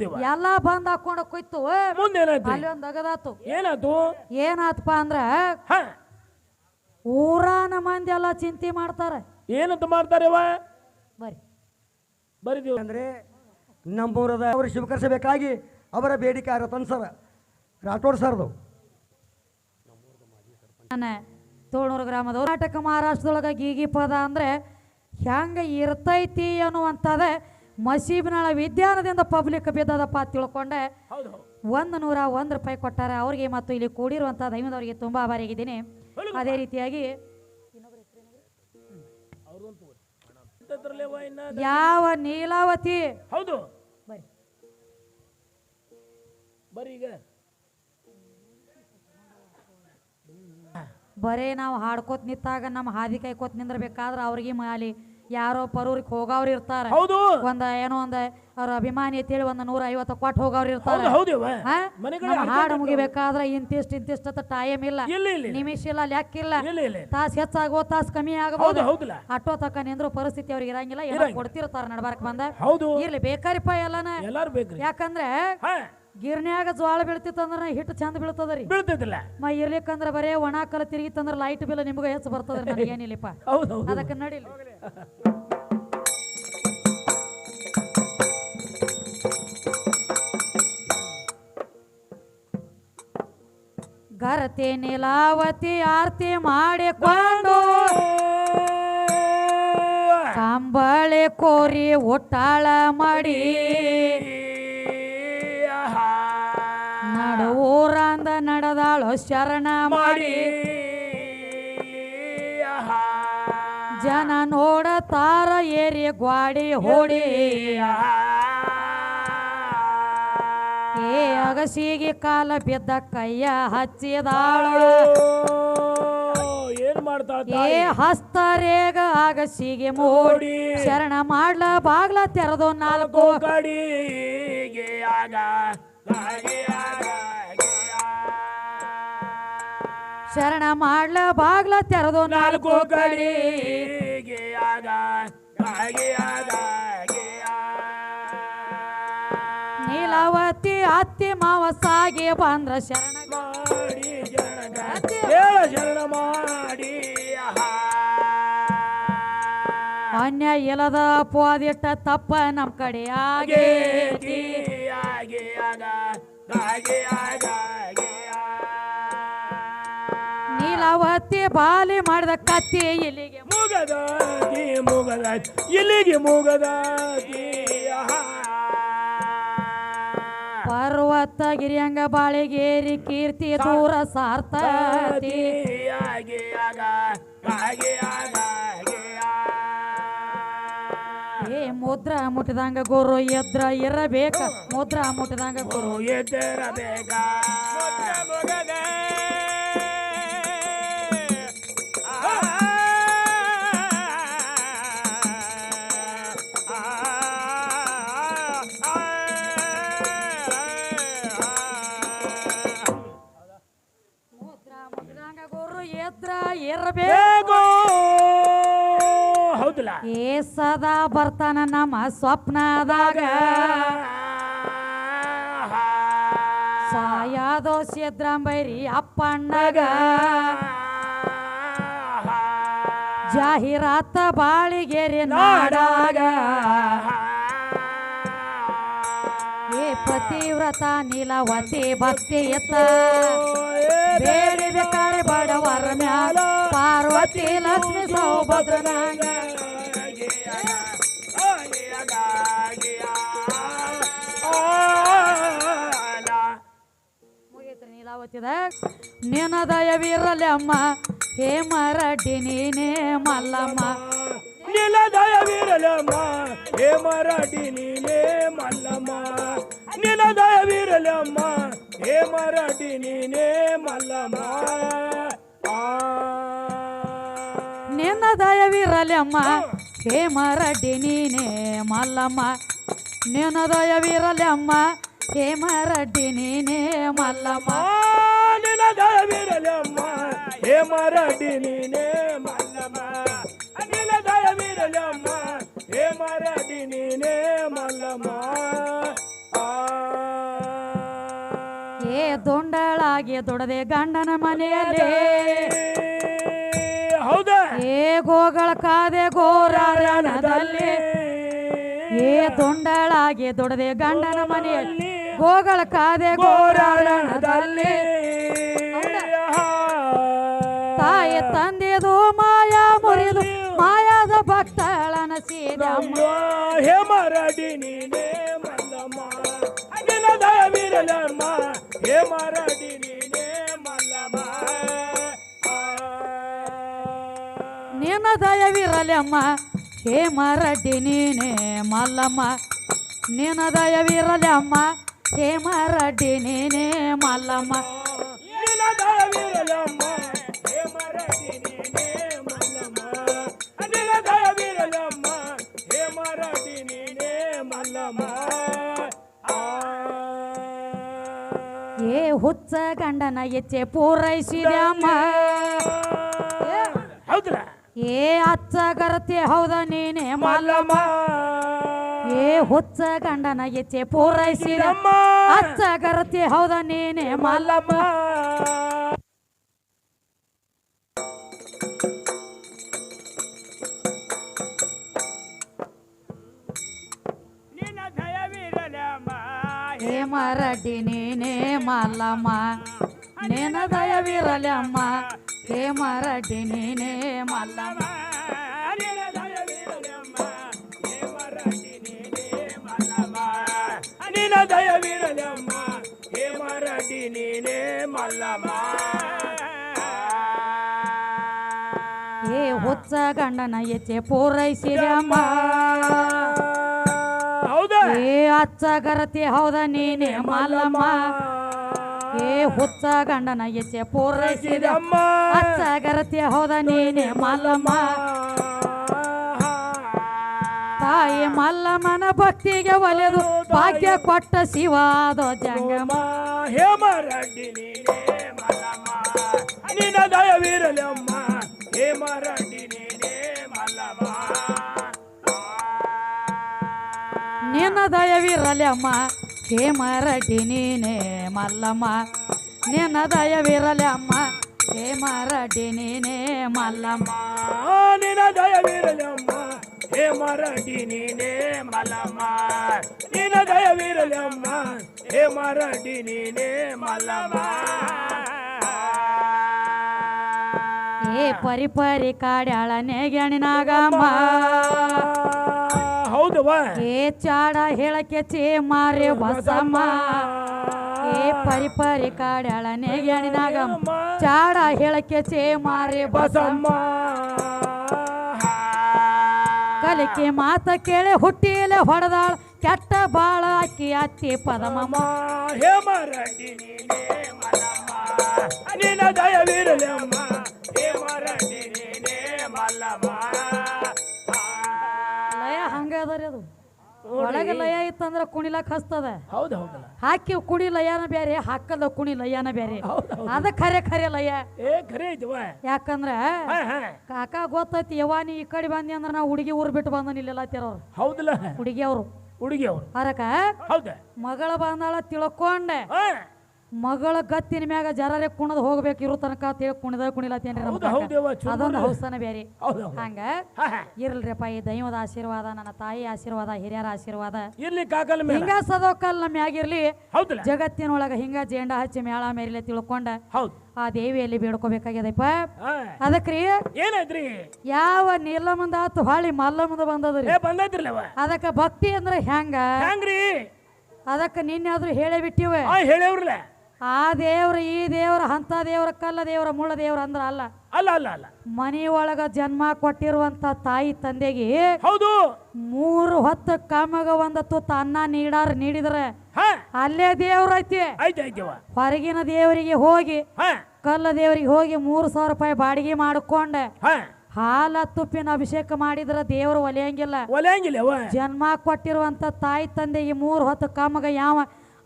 ಹೌದಿವ ಎಲ್ಲಾ ಬಂದ್ ಹಾಕೊಂಡ ಕುಯ್ತು ಮುಂದೇನಾಯ್ತು ಅಲ್ಲಿ ಒಂದ್ ಅಗದಾತು. ಏನಾಯ್ತು? ಏನಾತಪ್ಪ ಅಂದ್ರ ಊರ ಊರಾನ ಮಂದಿ ಎಲ್ಲ ಚಿಂತೆ ಮಾಡ್ತಾರ. ಏನಂತ ಮಾಡ್ತಾರೆವ ಬರಿ ಬರಿದೀವ. ಅಂದ್ರೆ ನಮ್ಮೂರದ ಅವರು ಶಿವಕರಿಸಬೇಕಾಗಿ ಅವರ ಬೇಡಿಕೆ ರತನ್ ಸರ್? ರಾಠೋಡ್ ಸರ್ದು. ತೋಳೂರು ಗ್ರಾಮದ ಕರ್ನಾಟಕ ಮಹಾರಾಷ್ಟ್ರದೊಳಗ ಗೀಗಿ ಪದ ಅಂದ್ರೆ ಹೆಂಗ ಇರ್ತೈತಿ ಅನ್ನುವಂಥದ್ದೇ ಮಸೀಬ್ನಾಳ ವಿದ್ಯಾನದಿಂದ ಪಬ್ಲಿಕ್ ಬಿದ್ದದಪ್ಪ ಅಂತ ತಿಳ್ಕೊಂಡೆ. ಒಂದು ನೂರ ಒಂದು ರೂಪಾಯಿ ಕೊಟ್ಟಾರೆ. ಅವ್ರಿಗೆ ಮತ್ತು ಇಲ್ಲಿ ಕೂಡಿರುವಂಥ ದೈವದವರಿಗೆ ತುಂಬ ಆಭಾರಿಯಾಗಿದ್ದೀನಿ ಅದೇ ರೀತಿಯಾಗಿ ಯಾವ ನೀಲಾವತಿ? ಹೌದು. ಬರೇ ನಾವು ಹಾಡ್ಕೋತ ನಿಂತಾಗ ನಮ್ಮ ಹಾದಿ ಕಾಯ್ಕೋತ ನಿಂದ್ರಬೇಕಾದ್ರೆ ಅವ್ರಿಗೆ ಮಾಲಿ. ಯಾರೋ ಪರೂರಿಗೆ ಹೋಗೋರು ಇರ್ತಾರ. ಹೌದು. ಒಂದ ಏನೋ ಒಂದ ಅವ್ರ ಅಭಿಮಾನಿ ಅಂತೇಳಿ ಒಂದ್ ನೂರ ಐವತ್ತು ಕೊಟ್ಟು ಹೋಗೋರು ಇರ್ತಾರ. ಹೌದು ಹೌದಿವ ಹಾ? ಮನೆಗಳ ನಮ್ಮ ಹಾಡು ಮುಗಿಬೇಕಾದ್ರೆ ಇಂತಿಷ್ಟ್ ಇಂತಿಷ್ಟ ಟೈಮ್ ಇಲ್ಲ. ಇಲ್ಲ ಇಲ್ಲ ನಿಮಿಷ ಇಲ್ಲ ಲೆಕ್ಕ ಇಲ್ಲ. ಇಲ್ಲ ಇಲ್ಲ ತಾಸ್ ಹೆಚ್ಚಾಗೋ ತಾಸ್ ಕಮ್ಮಿ ಹೌದು ಆಗಬಹುದು ಅಟೋ ಆಟೋ ತಕ್ಕ ನಿಂದ್ರು ಪರಿಸ್ಥಿತಿ ಅವ್ರಿಗೆ ಇರಂಗಿಲ್ಲ. ಏನೋ ಇರಂಗಿಲ್ಲ. ಕೊಡ್ತಿರ್ತಾರ ನಡ್ಬಾರ್ಕ್ ಬಂದ. ಹೌದು. ಇರ್ಲಿ ಬೇಕಾರಿಪ್ಪ ಎಲ್ಲಾನ. ಎಲ್ಲಾರು ಬೇಕ್ರಿ. ಯಾಕಂದ್ರೆ ಹ. ಗಿರ್ನ್ಯಾಗ ಜ್ವಾಳ ಬೀಳ್ತಿತ್ತಂದ್ರ ಹಿಟ್ಟು ಚಂದ ಬೀಳ್ತದ್ರಿ. ಬೀಳ್ತೈತಿಲ್ಲ ಮೈ ಇರ್ಲಿಕ್ಕಂದ್ರ ಬರೇ ಒಣ ಕಲ ತಿರುಗಿತ್ತಂದ್ರ ಲೈಟ್ ಬಿಲ್ ನಿಮ್ಗೆ ಹೆಚ್ಚು ಬರ್ತದ್ರಿ ನನಗೇನಿಲ್ಲಪ್ಪ ಹೌದು ಅದಕ್ಕೆ ನಡಿಲ್ಲ ಗರತೆ ನೀಲಾವತಿ ಆರತಿ ಮಾಡಿಕೊಂಡು ಕಂಬಳೆ ಕೋರಿ ಒಟ್ಟಾಳ ಮಾಡಿ ನಡು ಊರಂದ ನಡೆದಾಳು ಶರಣ ಮಾಡಿ. ಜನ ನೋಡತಾರ ಏರಿ ಗ್ವಾಡಿ ಹೊಡಿ. ಏ ಅಗಸಿಗೆ ಕಾಲ ಬಿದ್ದ ಕೈಯ ಹಚ್ಚಿದಾಳು. ಏನ್ ಮಾಡ್ತಾ ಏ ಹಸ್ತರೇಗ ಅಗಸಿಗೆ ಮೋಡಿ. ಶರಣ ಮಾಡ್ಲ ಬಾಗ್ಲ ತೆರೆದು ನಾಲ್ಕು. ಕಡಿಗೆ ಆಗ. ಶರಣ ಮಾಡ್ಲ ಬಾಗ್ಲ ತೆರೆದು ನಾಲ್ಕು ಕಡೆ. ಕಡಿಗೆ ಆಗ ಆಗ ನೀಲಾವತಿ ಅತ್ತಿ ಮಾವ ಸಾಗಿ ಬಂದ್ರ ಶರಣ ಶರಣ ಮಾಡಿ. ಅನ್ಯ ಇಲ್ಲದ ಪೋದಿಟ್ಟ ತಪ್ಪ ನಮ್ ಕಡೆ ಆಗೇತಿ. ಆಗ ಆಗ ನೀಲಾವತಿ ಬಾಲಿ ಮಾಡಿದ ಕತ್ತಿ ಇಲ್ಲಿಗೆ ಮುಗದ ಮುಗದ ಇಲ್ಲಿಗೆ ಮುಗದ ಪರ್ವತ ಗಿರಿಯಂಗ ಬಾಳಿಗೇರಿ ಕೀರ್ತಿ ದೂರ ಸಾರ್ಥ. ಏ ಮುದ್ರ ಮುಟ್ಟಿದಂಗ ಗುರು ಎದ್ರ ಇರಬೇಕ. ಮುದ್ರ ಮುಟ್ಟಿದಂಗ ಗುರು. ಎದ್ದರಬೇಕ. ಏ ಸದಾ ಬರ್ತಾನ ನಮ್ಮ ಸ್ವಪ್ನದಾಗ. ಸಾಯಾದೋ ಸಿದ್ರಾಂಬೈರಿ ಅಪ್ಪಣ್ಣಗ. ಜಾಹೀರಾತ ಬಾಳಿಗೆರೆ ನಾಡಾಗ. ಏ ಪತಿವ್ರತ ನೀಲವತಿ ಭಕ್ತಿ ಎತ್ತ. ಬೇಡಿ ಬೇಕಾರೆ ಬಡವರ ಮ್ಯಾಲ ಪಾರ್ವತಿ ಲಕ್ಷ್ಮಿ ಸೌಭದ್ರನಾಗ. ಮುಗೀತ್ರಿ ನೀಲಾವತಿದ ನಿನ್ನ ದಯವಿರಲಿ ಅಮ್ಮ ಹೇ ಮರಡಿ ನೀನೇ ಮಲ್ಲಮ್ಮ. ನಿಲದಯವಿರಲಮ್ಮ ಹೇ ಮರಡಿ ನೀನೇ ಮಲ್ಲಮ್ಮ. ನಿಲದಯವಿರಲಮ್ಮ ಹೇ ಮರಡಿ ನೀನೇ ಮಲ್ಲಮ್ಮ. ನಿನ್ನ ದಯವಿರಲಿ ಅಮ್ಮ ಹೇ ಮರಡಿ ನೀನೇ ಮಲ್ಲಮ್ಮ. ನಿನ್ನ ದಯವಿರಲಿ ಅಮ್ಮ ಹೇ ಮರಡಿ ನೀನೇ ಮಲ್ಲಮ್ಮ. ನಿಲದಯವಿರಲಮ್ಮ ಹೇ ಹೇಮರಡ್ಡಿ ನೀನೇ ಮಲ್ಲಮ್ಮ. ನಿಲದಯವಿರಲಮ್ಮ ಹೇ ಹೇಮರಡ್ಡಿ ನೀನೇ ಮಲ್ಲಮ್ಮ. ಆ. ದೊಂಡಳಾಗಿ ದೊಡದೆ ಗಂಡನ ಮನೆಯಲ್ಲಿ. ಹೌದಾ? ಏ ಗೋಗಳ ಕಾದೆ ಗೋರಾರಣದಲ್ಲಿ ಏ ದೊಂಡಳಾಗಿ ದೊಡದೆ ಗಂಡನ ಮನೆಯಲ್ಲಿ. ಗೋಗಳ ಕಾದೆ ಗೋರಾರಣದಲ್ಲಿ ತಾಯಿ ತಂದೆದು ಮಾಯಾ ಮುರಿದು ಮಾಯಾದ ಭಕ್ತಳನ ಸೀದಮ್ಮ ಹೇಮರಡಿ ನೀನೇ ಮಲ್ಲಮ್ಮ ಹೇಮರಡಿ ನೀನೇ ಮಲ್ಲಮ್ಮ ನಿನ್ನ ದಯವಿರಲಮ್ಮ ಹೇ ಮರಡ್ಡಿ ನೀನೇ ಮಲ್ಲಮ್ಮ. ನಿನ್ನ ದಯವಿರಲಮ್ಮ ಹೇ ಮರಡ್ಡಿ ನೀನೇ ಮಲ್ಲಮ್ಮ. ಏ ಹುಚ್ಚ ಗಂಡನ ಎಚ್ಚೆ ಪೂರೈಸಿದ್ಯಮ್ಮ. ಏ ಅಚ್ಚ ಗರತಿ ಹೌದ ನೀನೇ ಮಲ್ಲಮ್ಮ. ಏ ಹುಚ್ಚ ಗಂಡನ ಎಚ್ಚೆ ಪೂರೈಸಿದ. ಹಚ್ಚ ಕರತಿ ಗರತಿ ಹೌದ ನೀನೆ ಮಲ್ಲಮ್ಮ ಮರಡಿ ನೀನೇ ಮಲ್ಲಮ್ಮ ನೇನ ದಯವಿರಲಮ್ಮ ಹೇ ಮರಡಿ ನೀನೇ ಮಲ್ಲಮ್ಮ ಹೇ ಹೇಮರಡಿ ನೀನೇ ಮಲ್ಲಮ್ಮ. ಏ ಹುಚ್ಚ ಗಂಡನ ಎಚ್ಚೆ ಪೂರೈಸಿರಮ್ಮ ಹೌದಾ? ಏ ಅಚ್ಚ ಗರತಿ ಹೌದ ನೀನೇ ಮಲ್ಲಮ್ಮ. ಏ ಹುಚ್ಚ ಗಂಡನ ಎಚ್ಚೆ ಪೂರೈಸಿದ ಅಮ್ಮ ಅಚ್ಚ ಗರತಿ ಹೌದ ನೀನೇ ಮಲ್ಲಮ್ಮ. ತಾಯಿ ಮಲ್ಲಮ್ಮನ ಭಕ್ತಿಗೆ ಒಲೆದು ಭಾಗ್ಯ ಕೊಟ್ಟ ಶಿವಾದ ಜಂಗಮ. ಹೇಮರಡ್ಡಿ ನೀನೇ ಮಲ್ಲಮ್ಮ ನಿನ್ನ ದಯವಿರಲಮ್ಮ. ಹೇಮರಡ್ಡಿ ನೀನೇ ಮಲ್ಲಮ್ಮ. ನಿನ್ನ ದಯವಿರಲಮ್ಮ. ಹೇ ಮರಡಿ ನೀನೇ ಮಲ್ಲಮ್ಮ. ನಿನ್ನ ದಯವಿರಲಮ್ಮ. ಹೇ ಮರಡಿ ನೀನೇ ಮಲಮಾರ್ ನಿನ ದಯವಿರಲಮ್ಮ. ಹೇ ಮರಡಿ ನೀನೇ ಮಲಮಾರ್ ಏ ಪರಿ ಪರಿ ಕಾಡ್ಯಾಳ ನೇಗ್ಯಾಣಿನಾಗಮ್ಮ ಹೌದು ಏ ಚಾಡ ಹೇಳಕ್ಕೆ ಚೇ ಮಾರಿ ಬಸಮ್ಮ. ಏ ಪರಿ ಪರಿ ಕಾಡ್ಯಾಳ ನೇಗ್ಯಾಣಿನಾಗಮ್ಮ ಚಾಡ ಹೇಳಕ್ಕೆ ಚೇ ಮಾರಿ ಬಸಮ್ಮ. ಕಲಿಕೆ ಮಾತ ಕೇಳಿ ಹುಟ್ಟಿಲೆ ಹೊಡೆದಾಳ, ಕೆಟ್ಟ ಬಾಳ ಅಕ್ಕಿ ಅತ್ತಿ ಪದಮಮ್ಮ ಹೇಮರಡ್ಡಿ ನೀನೇ ಮಲ್ಲಮ್ಮ ನಿನ್ನ ದಯವಿರಲಮ್ಮ ಒಳಗೆ ಲಯ ಇತ್ತಂದ್ರ ಕುಣಿಲಕ್ ಹಸ್ತದ. ಹೌದು ಹೌದಲ್ಲ ಹಾಕಿ ಕುಣಿ ಲಯನ ಬೇರೆ ಹಾಕದ ಕುಣಿ ಲಯನ ಬೇರೆ ಹೌದು ಹೌದು. ಅದ ಖರೆ ಖರೆ ಲಯ. ಏ ಖರೆ ಐತಿವ ಯಾಕಂದ್ರ ಕಾಕ ಗೊತ್ತೈತಿ ಯವಾನಿ ನೀ ಈ ಕಡೆ ಬಂದಿ ಅಂದ್ರ ನಾವು ಹುಡುಗಿ ಊರ್ ಬಿಟ್ಟು ಬಂದ ಇಲ್ಲೆಲ್ಲ ತಿರೋರು ಹೌದಲ್ಲ. ಹುಡುಗಿ ಅವರು ಹುಡುಗಿ ಅವರು ಅದಕ್ಕ ಹೌದ. ಮಗಳ ಬಂದಾಳ ತಿಳ್ಕೊಂಡೆ. ಮಗಳ ಗತ್ತಿನ ಮ್ಯಾಗ ಜರರೆ ಕುಣದ್ ಹೋಗ್ಬೇಕು ಇರೋ ತನಕ ತಿಳಿ ಕುಣಿದ ಕುಣಿಲತ್ತೇನ್ರಿ ನಮ್ಮ ಹೌದು ಅದೊಂದು. ಹೌಸನ ಬೇರೆ. ಹೌದು ಹೌದು. ಹಂಗ ಹಾ ಈ ದೈವದ ಆಶೀರ್ವಾದ ನನ್ನ ತಾಯಿ ಆಶೀರ್ವಾದ ಹಿರಿಯರ ಆಶೀರ್ವಾದ. ಇರ್ಲಿ ಕಾಕಲ್ ಮೇಲೆ. ಹಿಂಗ ಸದೋಕಲ್ ನಮ್ಮ ಮ್ಯಾಗಿರ್ಲಿ ಹೌದಲ್ಲ. ಜಗತ್ತಿನೊಳಗ ಹಿಂಗ ಜೇಂಡ ಹಚ್ಚಿ ಮೇಳ ಮೇರಿಲೆ ತಿಳ್ಕೊಂಡ ಹೌದು. ಆ ದೇವಿಯಲ್ಲಿ ಬೇಡ್ಕೋಬೇಕಾಗ್ಯದಪ್ಪ. ಅದಕ್ರಿ ಏನಾಯ್ತ್ರಿ? ಯಾವ ನೀಲಮಂದ ಆತು ಮಲ್ಲಮಂದ ಬಂದದ್ರಿ? ಏ ಬಂದೈತ್ರಿಲ್ಲವ ಅದಕ್ಕ ಭಕ್ತಿ ಅಂದ್ರೆ ಹೆಂಗ? ಹೆಂಗ್ರಿ? ಅದಕ್ಕ ನಿನ್ನೆ ಹೇಳೇ ಬಿಟ್ಟಿವ. ಆ ಹೇಳೇವ್ರಲ್ಲ. ಆ ದೇವ್ರ ಈ ದೇವ್ರ ಅಂತ ದೇವ್ರ ಕಲ್ಲ ದೇವ್ರ ಮುಳ್ಳ ದೇವ್ರ ಅಂದ್ರ ಅಲ್ಲ. ಅಲ್ಲ ಅಲ್ಲ ಅಲ್ಲ. ಮನಿ ಒಳಗ ಜನ್ಮ ಕೊಟ್ಟಿರುವಂತ ತಾಯಿ ತಂದೆಗೆ ಹೌದು. ಮೂರು ಹೊತ್ತು ಕಾಮಗ ಒಂದ ತುತ್ತ ಅನ್ನ ನೀಡಾರ ನೀಡಿದ್ರೆ. ಅಲ್ಲೇ ದೇವ್ರ ಐತಿ. ಹೊರಗಿನ ದೇವರಿಗೆ ಹೋಗಿ ಕಲ್ಲ ದೇವರಿಗೆ ಹೋಗಿ ಮೂರು ಸಾವಿರ ರೂಪಾಯಿ ಬಾಡಿಗೆ ಮಾಡಿಕೊಂಡೆ ಹಾಲ ತುಪ್ಪಿನ ಅಭಿಷೇಕ ಮಾಡಿದ್ರ ದೇವ್ರು ಒಲೆಯಂಗಿಲ್ಲ. ಒಲೆಯಂಗಿಲ್ಲ ಜನ್ಮ ಕೊಟ್ಟಿರುವಂತ ತಾಯಿ ತಂದೆಗೆ ಮೂರು ಹೊತ್ತು ಕಾಮಗ ಯಾವ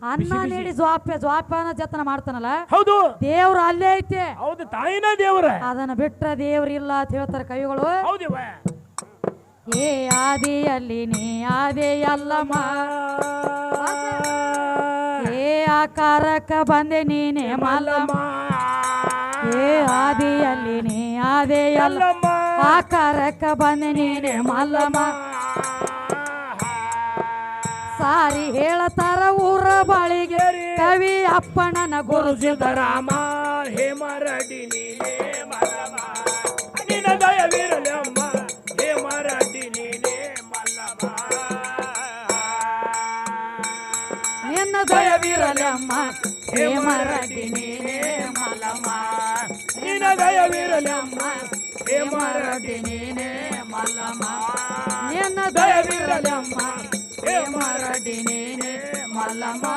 ಅನ್ನ ನೀಡಿ ಜ್ವಾಪ್ಯ ಜ್ವಾಪ್ಯನ ಜತನ ಮಾಡ್ತಾನಲ್ಲ? ಹೌದು. ದೇವ್ರ ಅಲ್ಲೇ ಐತೆ. ಹೌದು ತಾಯಿನ ದೇವ್ರ. ಅದನ್ನ ಬಿಟ್ರ ದೇವ್ರಿಲ್ಲ ಅಂತ ಹೇಳ್ತಾರೆ ಕವಿಗಳು. ಏ ಆದಿಯಲ್ಲಿ ನೀ ಆದೇ ಅಲ್ಲಮ್ಮ. ಏ ಆಕಾರಕ್ಕ ಬಂದೆ ನೀನೇ ಮಲ್ಲಮ್ಮ. ಏ ಆದಿಯಲ್ಲಿ ನೀ ಆದೆಯಲ್ಲ ಆಕಾರಕ್ಕ ಬಂದೆ ನೀನೇ ಮಲ್ಲಮ್ಮ. ಸಾರಿ ಹೇಳತಾರ ಊರ ಬಾಳಿಗೆ. ಕವಿ ಅಪ್ಪಣ್ಣನ ಗುರುಸಿದ ರಾಮ ಹೇ ಮರಾಠಿ ನೀನೇ ಮಲ್ಲಮ್ಮ. ನಿನ್ನ ದಯವಿರಲಿ ಅಮ್ಮ ಹೇ ಮರಾಠಿ ನೀನೇ ಮಲ್ಲಮ್ಮ. ನಿನ್ನ ದಯವಿರಲಮ್ಮ ಹೇ ಮರಡಿ ನೀನೇ ಮಲ್ಲಮ್ಮ. ನಿನ್ನ ದಯವಿರಲಿ ಅಮ್ಮ ಹೇ ಮರಡಿ ನೀನೇ ಮಲ್ಲಮ್ಮ. ನಿನ್ನ ದಯವಿರಲಿ ఏ మరటి నేనే మల్లమా